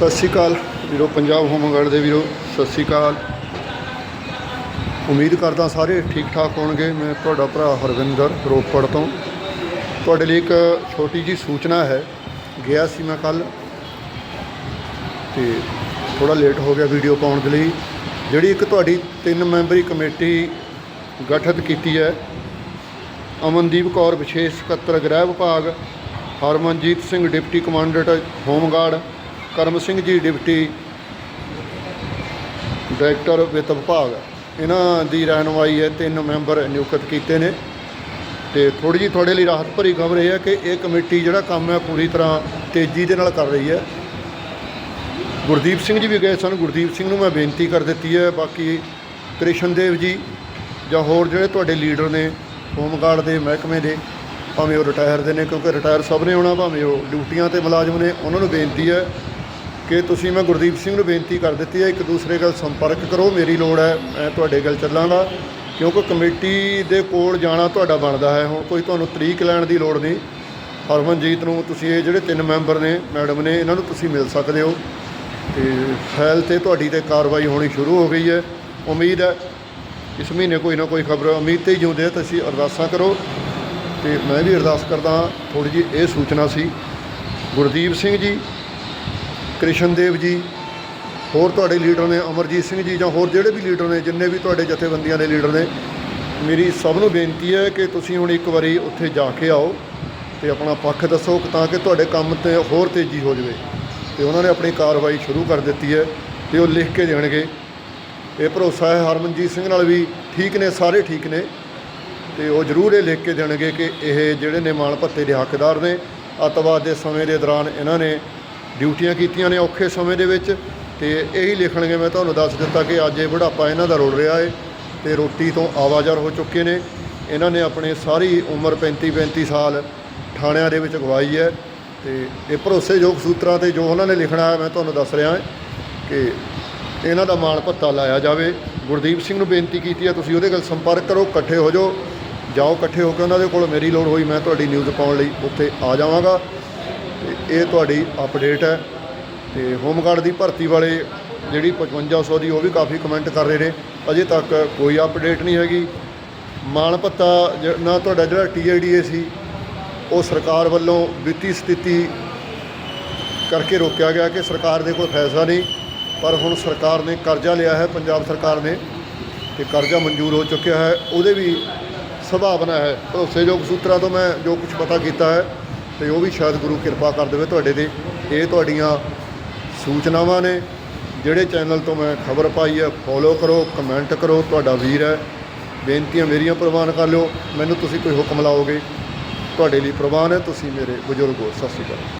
ਸਤਿ ਸ਼੍ਰੀ ਅਕਾਲ ਵੀਰੋ, ਪੰਜਾਬ ਹੋਮਗਾਰਡ ਦੇ ਵੀਰੋ, ਸਤਿ ਸ਼੍ਰੀ ਅਕਾਲ। ਉਮੀਦ ਕਰਦਾ ਸਾਰੇ ਠੀਕ ਠਾਕ ਹੋਣਗੇ। ਮੈਂ ਤੁਹਾਡਾ ਭਰਾ ਹਰਵਿੰਦਰ ਰੋਪੜ ਤੋਂ। ਤੁਹਾਡੇ ਲਈ ਇੱਕ ਛੋਟੀ ਜੀ ਸੂਚਨਾ ਹੈ। ਗਿਆ ਸੀ ਮੈਂ ਕੱਲ ਤੇ ਥੋੜਾ ਲੇਟ ਹੋ ਗਿਆ ਵੀਡੀਓ ਪਾਉਣ ਦੇ ਲਈ। ਜਿਹੜੀ ਇੱਕ ਤੁਹਾਡੀ ਤਿੰਨ ਮੈਂਬਰੀ ਕਮੇਟੀ ਗਠਿਤ ਕੀਤੀ ਹੈ, ਅਮਨਦੀਪ ਕੌਰ, ਵਿਸ਼ੇਸ਼ ਸਕੱਤਰ, ਗ੍ਰਹਿ ਵਿਭਾਗ, Harmanjit Singh, deputy commandant home guard Karam Singh ji deputy director ਵਿੱਤ ਵਿਭਾਗ। ਇਹਨਾਂ ਦੀ ਰਹਿਨੁਮਾਈ ਹੈ, ਤਿੰਨ ਮੈਂਬਰ ਨਿਯੁਕਤ ਕੀਤੇ ਨੇ। ਤੇ ਥੋੜੀ ਜਿਹੀ ਤੁਹਾਡੇ ਲਈ ਰਾਹਤ ਭਰੀ ਖਬਰ ਇਹ ਹੈ ਕਿ ਇਹ ਕਮੇਟੀ ਜਿਹੜਾ ਕੰਮ ਹੈ, ਪੂਰੀ ਤਰ੍ਹਾਂ ਤੇਜ਼ੀ ਦੇ ਨਾਲ ਕਰ ਰਹੀ ਹੈ। ਗੁਰਦੀਪ ਸਿੰਘ ਜੀ ਵੀ ਗਏ ਸਨ। ਗੁਰਦੀਪ ਸਿੰਘ ਨੂੰ ਮੈਂ ਬੇਨਤੀ ਕਰ ਦਿੱਤੀ ਹੈ, ਬਾਕੀ ਕ੍ਰਿਸ਼ਨ ਦੇਵ ਜੀ ਜਾਂ ਹੋਰ ਜਿਹੜੇ ਤੁਹਾਡੇ ਲੀਡਰ ਨੇ, ਹੋਮਗਾਰਡ ਦੇ ਮਹਿਕਮੇ ਦੇ, ਭਾਵੇਂ ਉਹ ਰਿਟਾਇਰ ਦੇ ਨੇ, ਕਿਉਂਕਿ ਰਿਟਾਇਰ ਸਭ ਨੇ ਹੋਣਾ ਭਾਵੇਂ ਉਹ ਡਿਊਟੀਆਂ ਤੇ ਮੁਲਾਜ਼ਮ ਨੇ, ਉਹਨਾਂ ਨੂੰ ਬੇਨਤੀ ਹੈ ਕਿ ਤੁਸੀਂ, ਮੈਂ ਗੁਰਦੀਪ ਸਿੰਘ ਨੂੰ ਬੇਨਤੀ ਕਰ ਦਿੱਤੀ ਹੈ, ਇੱਕ ਦੂਸਰੇ ਨਾਲ ਸੰਪਰਕ ਕਰੋ, ਮੇਰੀ ਲੋੜ ਹੈ, ਮੈਂ ਤੁਹਾਡੇ ਗੱਲ ਚੱਲਾਂਗਾ, ਕਿਉਂਕਿ ਕਮੇਟੀ ਦੇ ਕੋਲ ਜਾਣਾ ਤੁਹਾਡਾ ਬਣਦਾ ਹੈ, ਹੁਣ ਕੋਈ ਤੁਹਾਨੂੰ ਤਰੀਕ ਲੈਣ ਦੀ ਲੋੜ ਨਹੀਂ। ਹਰਮਨਜੀਤ ਨੂੰ ਤੁਸੀਂ ਇਹ ਜਿਹੜੇ ਤਿੰਨ ਮੈਂਬਰ ਨੇ, ਮੈਡਮ ਨੇ, ਇਹਨਾਂ ਨੂੰ ਤੁਸੀਂ ਮਿਲ ਸਕਦੇ ਹੋ। ਤੇ ਫਾਈਲ ਤੇ ਤੁਹਾਡੀ ਤੇ ਕਾਰਵਾਈ ਹੋਣੀ ਸ਼ੁਰੂ ਹੋ ਗਈ ਹੈ। ਉਮੀਦ ਹੈ, ਇਸ ਮਹੀਨੇ ਕੋਈ ਨਾ ਕੋਈ ਖਬਰ, ਉਮੀਦ ਤੇ ਹੀ ਜਿਉਂਦੇ ਤੁਸੀਂ ਅਰਦਾਸਾਂ ਕਰੋ। ਤੇ ਮੈਂ ਵੀ ਅਰਦਾਸ ਕਰਦਾ ਹਾਂ ਥੋੜੀ ਜੀ ਇਹ ਸੂਚਨਾ ਸੀ। ਗੁਰਦੀਪ ਸਿੰਘ ਜੀ ਕ੍ਰਿਸ਼ਨ ਦੇਵ ਜੀ, ਹੋਰ ਤੁਹਾਡੇ ਲੀਡਰ ਨੇ ਅਮਰਜੀਤ ਸਿੰਘ ਜੀ ਜਾਂ ਹੋਰ ਜਿਹੜੇ ਵੀ ਲੀਡਰ ਨੇ, ਜਿੰਨੇ ਵੀ ਤੁਹਾਡੇ ਜਥੇਬੰਦੀਆਂ ਦੇ ਲੀਡਰ ਨੇ, ਮੇਰੀ ਸਭ ਨੂੰ ਬੇਨਤੀ ਹੈ ਕਿ ਤੁਸੀਂ ਹੁਣ ਇੱਕ ਵਾਰੀ ਉੱਥੇ ਜਾ ਕੇ ਆਓ ਤੇ ਆਪਣਾ ਪੱਖ ਦੱਸੋ ਤਾਂ ਕਿ ਤੁਹਾਡੇ ਕੰਮ ਤੇ ਹੋਰ ਤੇਜ਼ੀ ਹੋ ਜਾਵੇ। ਤੇ ਉਹਨਾਂ ਨੇ ਆਪਣੀ ਕਾਰਵਾਈ ਸ਼ੁਰੂ ਕਰ ਦਿੱਤੀ ਹੈ ਤੇ ਉਹ ਲਿਖ ਕੇ ਦੇਣਗੇ। ਇਹ ਭਰੋਸਾ ਹੈ ਹਰਮਨਜੀਤ ਸਿੰਘ ਨਾਲ ਵੀ ਠੀਕ ਨੇ, ਸਾਰੇ ਠੀਕ ਨੇ। ਤੇ ਉਹ ਜ਼ਰੂਰ ਇਹ ਲਿਖ ਕੇ ਦੇਣਗੇ ਕਿ ਇਹ ਜਿਹੜੇ ਨੇ ਮਾਣ ਭੱਤੇ ਦੇ ਹੱਕਦਾਰ ਨੇ, ਅੱਤਵਾਦ ਦੇ ਸਮੇਂ ਦੇ ਦੌਰਾਨ ਇਹਨਾਂ ਨੇ ਡਿਊਟੀਆਂ ਕੀਤੀਆਂ ਨੇ ਔਖੇ ਸਮੇਂ ਦੇ ਵਿੱਚ ਤੇ ਇਹੀ ਲਿਖਣਗੇ ਮੈਂ ਤੁਹਾਨੂੰ ਦੱਸ ਦਿੱਤਾ ਕਿ ਅੱਜ ਇਹ ਬੁਢਾਪਾ ਇਹਨਾਂ ਦਾ ਰੁਲ ਰਿਹਾ ਹੈ ਤੇ ਰੋਟੀ ਤੋਂ ਆਵਾਜ਼ਾਰ ਹੋ ਚੁੱਕੇ ਨੇ। ਇਹਨਾਂ ਨੇ ਆਪਣੇ ਸਾਰੀ ਉਮਰ 35 35 ਸਾਲ ਥਾਣਿਆਂ ਦੇ ਵਿੱਚ ਗਵਾਈ ਹੈ ਤੇ ਇਹ ਭਰੋਸੇਯੋਗ ਸੂਤਰਾਂ ਤੇ ਜੋ ਉਹਨਾਂ ਨੇ ਲਿਖਣਾ ਹੈ ਮੈਂ ਤੁਹਾਨੂੰ ਦੱਸ ਰਿਹਾ ਹਾਂ ਕਿ ਇਹਨਾਂ ਦਾ ਮਾਣ ਭੱਤਾ ਲਾਇਆ ਜਾਵੇ। ਗੁਰਦੀਪ ਸਿੰਘ ਨੂੰ ਬੇਨਤੀ ਕੀਤੀ ਹੈ, ਤੁਸੀਂ ਉਹਦੇ ਨਾਲ ਸੰਪਰਕ ਕਰੋ, ਇਕੱਠੇ ਹੋ ਜਾਓ। ਜਾਓ, ਇਕੱਠੇ ਹੋ ਕੇ ਉਹਨਾਂ ਦੇ ਕੋਲ ਮੇਰੀ ਲੋੜ ਹੋਈ, ਮੈਂ ਤੁਹਾਡੀ ਨਿਊਜ਼ ਪਾਉਣ ਲਈ ਉੱਥੇ ਆ ਜਾਵਾਂਗਾ। ਤੇ ਇਹ ਤੁਹਾਡੀ ਅਪਡੇਟ ਹੈ ਤੇ ਹੋਮਗਾਰਡ ਦੀ ਭਰਤੀ ਵਾਲੇ ਜਿਹੜੀ 5500 ਦੀ ਉਹ ਵੀ ਕਾਫੀ ਕਮੈਂਟ ਕਰ ਰਹੇ ਨੇ। ਅਜੇ ਤੱਕ ਕੋਈ ਅਪਡੇਟ ਨਹੀਂ ਹੈਗੀ। ਮਾਣ ਭੱਤਾ ਜ- ਨਾ ਤੁਹਾਡਾ ਜਿਹੜਾ ਟੀਆਈਡੀਏ ਸੀ, ਉਹ ਸਰਕਾਰ ਵੱਲੋਂ ਵਿੱਤੀ ਸਥਿਤੀ ਕਰਕੇ ਰੋਕਿਆ ਗਿਆ ਕਿ ਸਰਕਾਰ ਦੇ ਕੋਲ ਫੈਸਲਾ ਨਹੀਂ, ਪਰ ਹੁਣ ਸਰਕਾਰ ਨੇ ਕਰਜ਼ਾ ਲਿਆ ਹੈ, ਪੰਜਾਬ ਸਰਕਾਰ ਨੇ, ਤੇ ਕਰਜ਼ਾ ਮਨਜ਼ੂਰ ਹੋ ਚੁੱਕਿਆ ਹੈ। ਉਹਦੇ ਵੀ ਸੰਭਾਵਨਾ ਹੈ। ਭਰੋਸੇਯੋਗ ਸੂਤਰਾਂ ਤੋਂ ਮੈਂ ਜੋ ਕੁਝ ਪਤਾ ਕੀਤਾ ਹੈ ਤੇ ਉਹ ਵੀ ਸ਼ਾਇਦ ਗੁਰੂ ਕਿਰਪਾ ਕਰ ਦੇਵੇ ਤੁਹਾਡੇ ਤੇ। ਇਹ ਤੁਹਾਡੀਆਂ ਸੂਚਨਾਵਾਂ ਨੇ। ਜਿਹੜੇ ਚੈਨਲ ਤੋਂ ਮੈਂ ਖਬਰ ਪਾਈ ਹੈ ਫੋਲੋ ਕਰੋ ਕਮੈਂਟ ਕਰੋ, ਤੁਹਾਡਾ ਵੀਰ ਹੈ। ਬੇਨਤੀਆਂ ਮੇਰੀਆਂ ਪ੍ਰਵਾਨ ਕਰ ਲਿਓ। ਮੈਨੂੰ ਤੁਸੀਂ ਕੋਈ ਹੁਕਮ ਲਾਓਗੇ, ਤੁਹਾਡੇ ਲਈ ਪ੍ਰਵਾਨ ਹੈ। ਤੁਸੀਂ ਮੇਰੇ ਬਜ਼ੁਰਗ ਹੋ। ਸਤਿ ਸ਼੍ਰੀ ਅਕਾਲ।